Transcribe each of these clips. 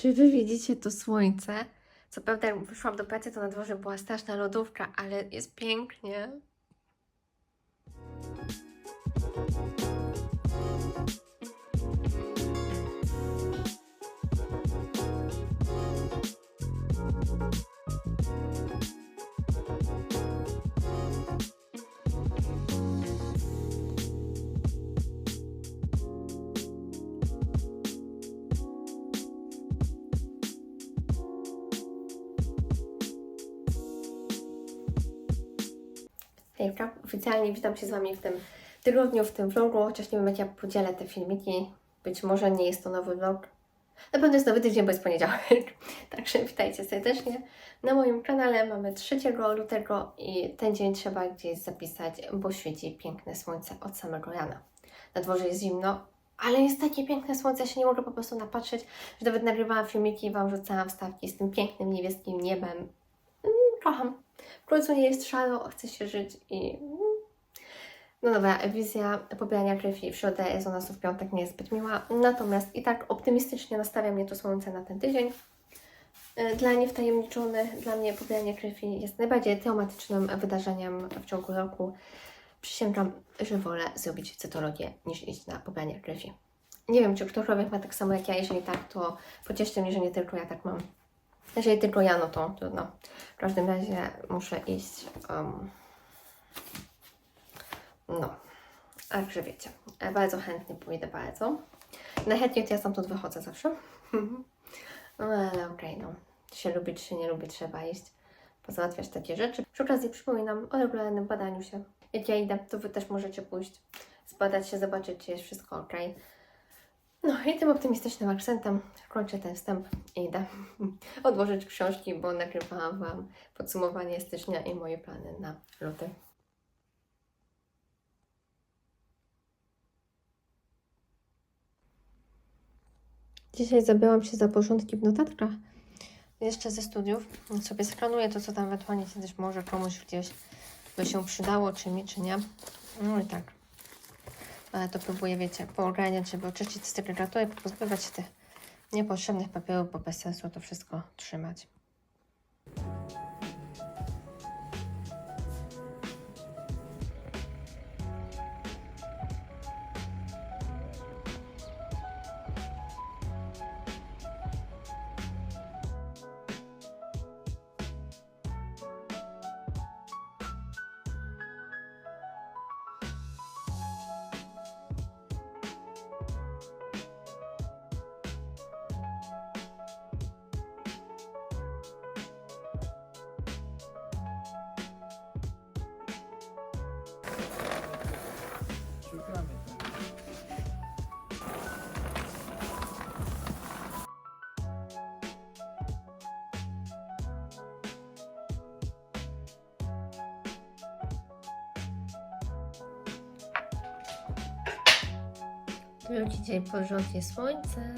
Czy wy widzicie to słońce? Co prawda, jak wyszłam do pracy, to na dworze była straszna lodówka, ale jest pięknie. Oficjalnie witam się z Wami w tym tygodniu, w tym vlogu, chociaż nie wiem jak ja podzielę te filmiki. Być może nie jest to nowy vlog. Na pewno jest nowy tydzień, bo jest poniedziałek. Także witajcie serdecznie. Na moim kanale mamy 3 lutego i ten dzień trzeba gdzieś zapisać, bo świeci piękne słońce od samego rana. Na dworze jest zimno, ale jest takie piękne słońce, ja się nie mogę po prostu napatrzeć, że nawet nagrywałam filmiki i Wam rzucałam wstawki z tym pięknym niebieskim niebem. Mm, kocham. W końcu nie jest szaro, chce się żyć i... No dobra, wizja pobierania krwi w środę jest u nas w piątek nie jest zbyt miła, natomiast i tak optymistycznie nastawia mnie to słońce na ten tydzień. E, Dla niewtajemniczonych, dla mnie pobieranie krwi jest najbardziej traumatycznym wydarzeniem w ciągu roku. Przysięgam, że wolę zrobić cytologię niż iść na pobieranie krwi. Nie wiem, czy ktokolwiek ma tak samo jak ja, jeżeli tak, to pocieszcie mnie, że nie tylko ja tak mam. Jeżeli tylko ja, no to trudno. W każdym razie muszę iść. Um, no, także wiecie, bardzo chętnie pójdę, bardzo. Najchętniej to ja stamtąd wychodzę zawsze. No ale okej, no. Czy się lubi, czy się nie lubi, trzeba iść, pozałatwiać takie rzeczy. Przy okazji przypominam o regularnym badaniu się. Jak ja idę, to Wy też możecie pójść, zbadać się, zobaczyć, czy jest wszystko ok. No i tym optymistycznym akcentem kończę ten wstęp i idę odłożyć książki, bo nagrywałam Wam podsumowanie stycznia i moje plany na luty. Dzisiaj zabrałam się za porządki w notatkach. Jeszcze ze studiów. Sobie skanuję to, co tam ewentualnie kiedyś może komuś gdzieś by się przydało, czy mi, czy nie. No i tak. Ale to próbuję, wiecie, poogarniać, żeby oczyścić z segregatory, pozbywać się tych niepotrzebnych papierów, bo bez sensu to wszystko trzymać. Tu dzisiaj porządnie słońce.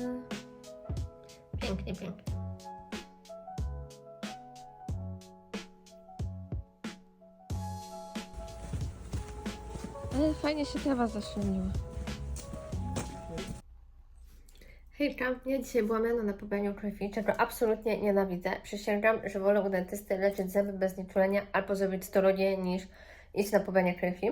Pięknie, pięknie. Ale fajnie się trawa zaszumi. Hejka, ja dzisiaj byłam rano na pobraniu krwi, czego absolutnie nienawidzę. Przysięgam, że wolę u dentysty leczyć zęby bez nieczulenia albo zrobić storogie niż iść na pobranie krwi.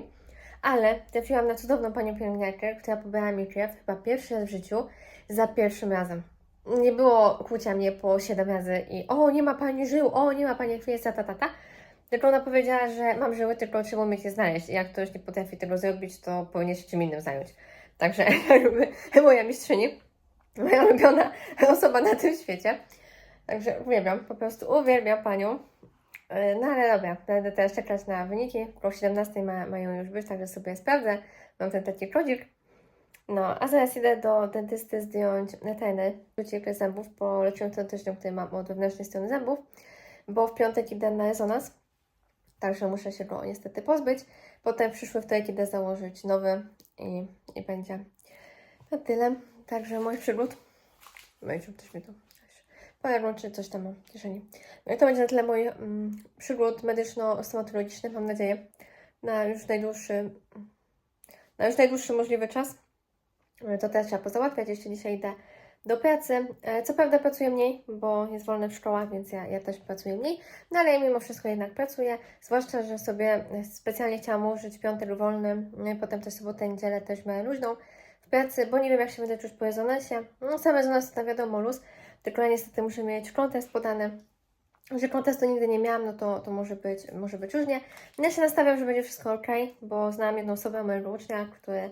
Ale trafiłam na cudowną panią pielęgniarkę, która pobrała mi krew chyba pierwszy raz w życiu za pierwszym razem. Nie było kłucia mnie po 7 razy i o, nie ma pani żył, o, nie ma pani krwi, ta, ta, ta, ta. Tylko ona powiedziała, że mam żyły, tylko trzeba umieć je znaleźć. I jak ktoś nie potrafi tego zrobić, to powinien się czym innym zająć. Także moja mistrzyni, moja ulubiona osoba na tym świecie. Także uwielbiam, po prostu uwielbiam panią. E, No ale dobra, będę teraz czekać na wyniki. Około 17 ma, mają już być, także sobie sprawdzę. Mam ten taki kodzik. No, a zaraz idę do dentysty zdjąć neteny, wycieczkę zębów, po leczeniu dentystycznym, który mam od wewnętrznej strony zębów, bo w piątek idę na rezonans, także muszę się go niestety pozbyć. Potem w przyszły wtorek idę założyć nowy i, i będzie na tyle. Także mój przygód. No i też mi to Paragon czy coś tam mam w kieszeni. No i to będzie na tyle mój mm, przygód medyczno-stomatologiczny, mam nadzieję, na już najdłuższy, na już najdłuższy możliwy czas. No To teraz trzeba pozałatwiać. Jeszcze dzisiaj idę do pracy. E, Co prawda pracuję mniej, bo jest wolne w szkołach, więc ja, ja też pracuję mniej, no ale mimo wszystko jednak pracuję, zwłaszcza, że sobie specjalnie chciałam użyć piątek wolny, no potem też sobotę, niedzielę też miałam luźną w pracy, bo nie wiem jak się będę czuć po rezonasie. No sam rezonans to wiadomo luz, tylko ja niestety muszę mieć kontest podany, że kontestu nigdy nie miałam, no to, to może, być, może być różnie. Ja się nastawiam, że będzie wszystko ok, bo znam jedną osobę, mojego ucznia, który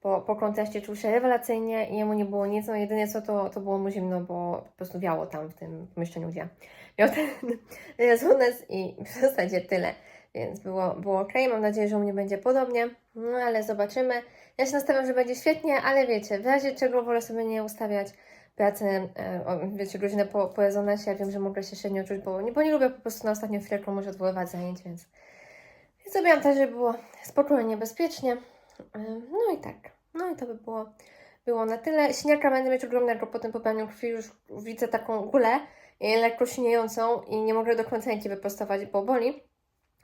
po, po konteście czuł się rewelacyjnie i jemu nie było nic, no jedynie co to, to było mu zimno, bo po prostu wiało tam w tym pomieszczeniu, gdzie miał ten rezonans i w zasadzie tyle, więc było, było ok, mam nadzieję, że u mnie będzie podobnie, no ale zobaczymy. Ja się nastawiam, że będzie świetnie, ale wiecie, w razie czego wolę sobie nie ustawiać pracy, e, wiecie, godzinę po, po rezonansie, ja wiem, że mogę się średnio czuć, bo nie, bo nie lubię po prostu na ostatnią chwilę komuś odwoływać zajęć, więc, zrobiłam tak, żeby było spokojnie, bezpiecznie. E, No i tak, no i to by było, było na tyle. Śniaka będę mieć ogromnego po tym popełnieniu krwi, już widzę taką gulę e, lekko śniejącą i nie mogę do końca ręki wyprostować, bo boli.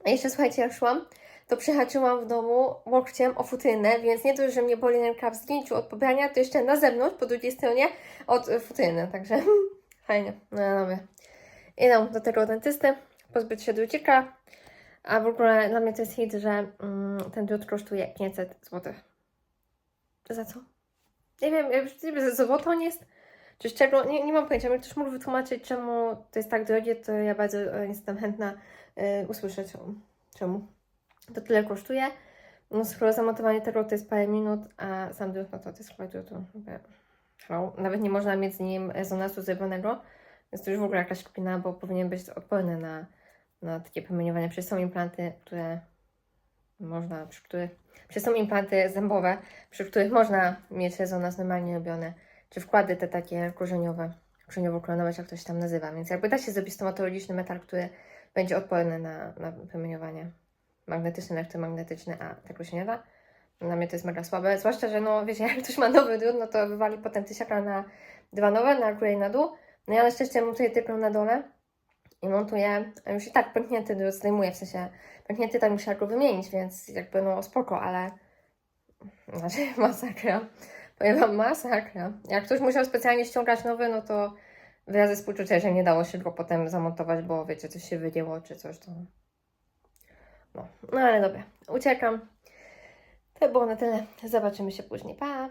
A jeszcze słuchajcie, jak szłam, to przyhaczyłam w domu łokciem o futrynę, więc nie dość, że mnie boli ręka w zgięciu od pobrania, to jeszcze na zewnątrz, po drugiej stronie, od e, futryny, także fajnie, no dobra. Idę do tego dentysty, pozbyć się drucika, a w ogóle dla mnie to jest hit, że mm, ten drut kosztuje 500 zł. Za co? Nie wiem, już nie wiem, za złoto on jest? Czy z czego? Nie, nie mam pojęcia. Jak ktoś mógł wytłumaczyć, czemu to jest tak drogie, to ja bardzo e, jestem chętna e, usłyszeć, o, czemu to tyle kosztuje. No skoro zamontowanie tego to jest parę minut, a sam drut, no to to jest chyba. Chyba- Hello. Nawet nie można mieć z nim rezonansu zrobionego, więc to już w ogóle jakaś kpina, bo powinien być odporny na, na takie promieniowanie. Przecież są implanty, które można, przy których, przecież są implanty zębowe, przy których można mieć rezonans normalnie robiony, czy wkłady te takie korzeniowe, korzeniowo-klonowe, jak to się tam nazywa, więc jakby da się zrobić stomatologiczny metal, który będzie odporny na, na promieniowanie magnetyczne, elektromagnetyczne, a tego się nie da. Dla mnie to jest mega słabe, zwłaszcza, że no wiecie, jak ktoś ma nowy drut, no to wywali potem tysiaka na dwa nowe, na górę i na dół. No ja na szczęście montuję tylko na dole i montuję, a już i tak pęknięty drut zdejmuję, w sensie pęknięty tak musiała go wymienić, więc jakby no spoko, ale znaczy masakra. Powiem Wam, masakra. Jak ktoś musiał specjalnie ściągać nowy, no to wyrazy współczucia, że nie dało się go potem zamontować, bo wiecie, coś się wygięło czy coś, to... No, no ale dobra, uciekam. To było na tyle. Zobaczymy się później. Pa!